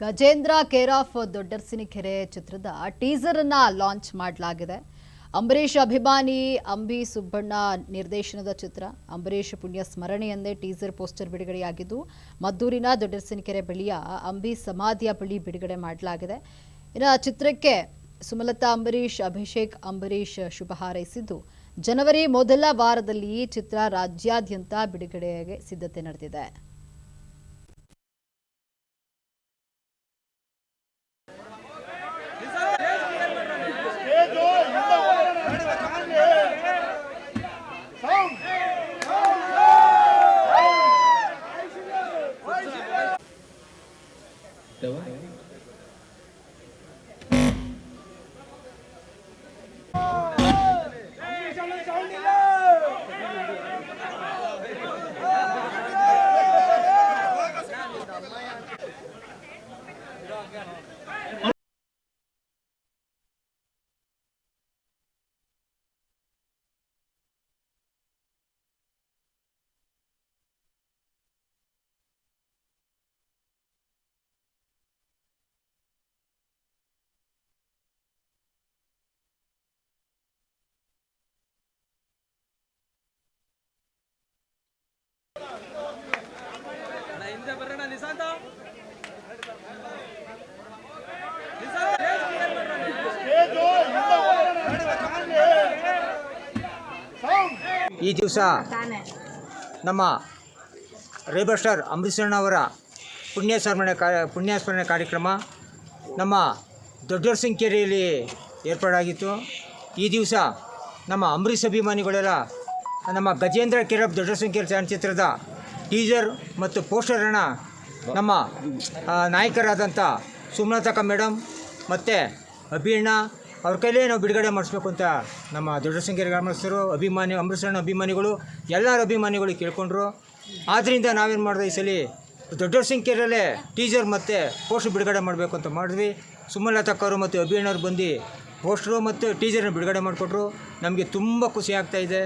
Gajendra care of ದೊಡ್ಡರ್ಸಿನಿಕೆರೆ ಚಿತ್ರದ teaser ಅನ್ನ launch ಮಾಡಲಾಗಿದೆ. ಅಂಬರೀಷ್ ಅಭಿಮಾನಿ ಅಂಬಿ ಸುಬ್ಬಣ್ಣ ನಿರ್ದೇಶನದ ಚಿತ್ರ. ಅಂಬರೀಷ್ ಪುಣ್ಯ ಸ್ಮರಣೆಯಂದೇ ಟೀಸರ್ ಪೋಸ್ಟರ್ ಬಿಡುಗಡೆಯಾಗಿದ್ದು, ಮದ್ದೂರಿನ ದೊಡ್ಡರ್ಸಿನಿಕೆರೆ ಬಳಿಯ ಅಂಬಿ ಸಮಾಧಿಯ ಬಳಿ ಬಿಡುಗಡೆ ಮಾಡಲಾಗಿದೆ. ಇನ್ನು ಚಿತ್ರಕ್ಕೆ ಸುಮಲತಾ ಅಂಬರೀಷ್, ಅಭಿಷೇಕ್ ಅಂಬರೀಷ್ ಶುಭ ಹಾರೈಸಿದ್ದು, ಜನವರಿ ಮೊದಲ ವಾರದಲ್ಲಿ ಈ ಚಿತ್ರ ರಾಜ್ಯಾದ್ಯಂತ ಬಿಡುಗಡೆಗೆ ಸಿದ್ಧತೆ ನಡೆದಿದೆ. Được quá. Yeah. ಈ ದಿವಸ ನಮ್ಮ ರೇಬರ್ ಸ್ಟಾರ್ ಅಂಬರೀಷಣ್ಣವರ ಪುಣ್ಯಸ್ಮರಣೆ ಕಾ ಪುಣ್ಯಸ್ಮರಣೆ ಕಾರ್ಯಕ್ರಮ ನಮ್ಮ ದೊಡ್ಡರ್ಸಿಂಕೆರೆಯಲ್ಲಿ ಏರ್ಪಾಡಾಗಿತ್ತು. ಈ ದಿವಸ ನಮ್ಮ ಅಂಬರೀಷ್ ಅಭಿಮಾನಿಗಳೆಲ್ಲ ನಮ್ಮ ಗಜೇಂದ್ರ ಕೆರಬ್ ದೊಡ್ಡರ್ಸಿಂಕೆರೆ ಚಲನಚಿತ್ರದ ಟೀಸರ್ ಮತ್ತು ಪೋಸ್ಟರನ್ನು ನಮ್ಮ ನಾಯಕರಾದಂಥ ಸುಮಲತಕ್ಕ ಮೇಡಮ್ ಮತ್ತು ಅಭಿಣ್ಣ ಅವ್ರ ಕೈಲೇ ನಾವು ಬಿಡುಗಡೆ ಮಾಡಿಸ್ಬೇಕು ಅಂತ ನಮ್ಮ ದೊಡ್ಡಸಿಂಗೇರಿ ಗ್ರಾಮಸ್ಥರು, ಅಭಿಮಾನಿ ಅಮೃತಸರಣ ಅಭಿಮಾನಿಗಳು, ಎಲ್ಲರ ಅಭಿಮಾನಿಗಳು ಕೇಳ್ಕೊಂಡ್ರು. ಆದ್ದರಿಂದ ನಾವೇನು ಮಾಡಿದೆ ಈ ಸಲ ದೊಡ್ಡ ಸಂಖ್ಯೆಯಲ್ಲೇ ಟೀಸರ್ ಮತ್ತು ಪೋಸ್ಟ್ ಬಿಡುಗಡೆ ಮಾಡಬೇಕು ಅಂತ ಮಾಡಿದ್ವಿ. ಸುಮಲತಕ್ಕವರು ಮತ್ತು ಅಭಿಣ್ಣವ್ರು ಬಂದು ಪೋಸ್ಟ್ರು ಮತ್ತು ಟೀಸರ್ನ ಬಿಡುಗಡೆ ಮಾಡಿಕೊಟ್ರು. ನಮಗೆ ತುಂಬ ಖುಷಿ ಆಗ್ತಾಯಿದೆ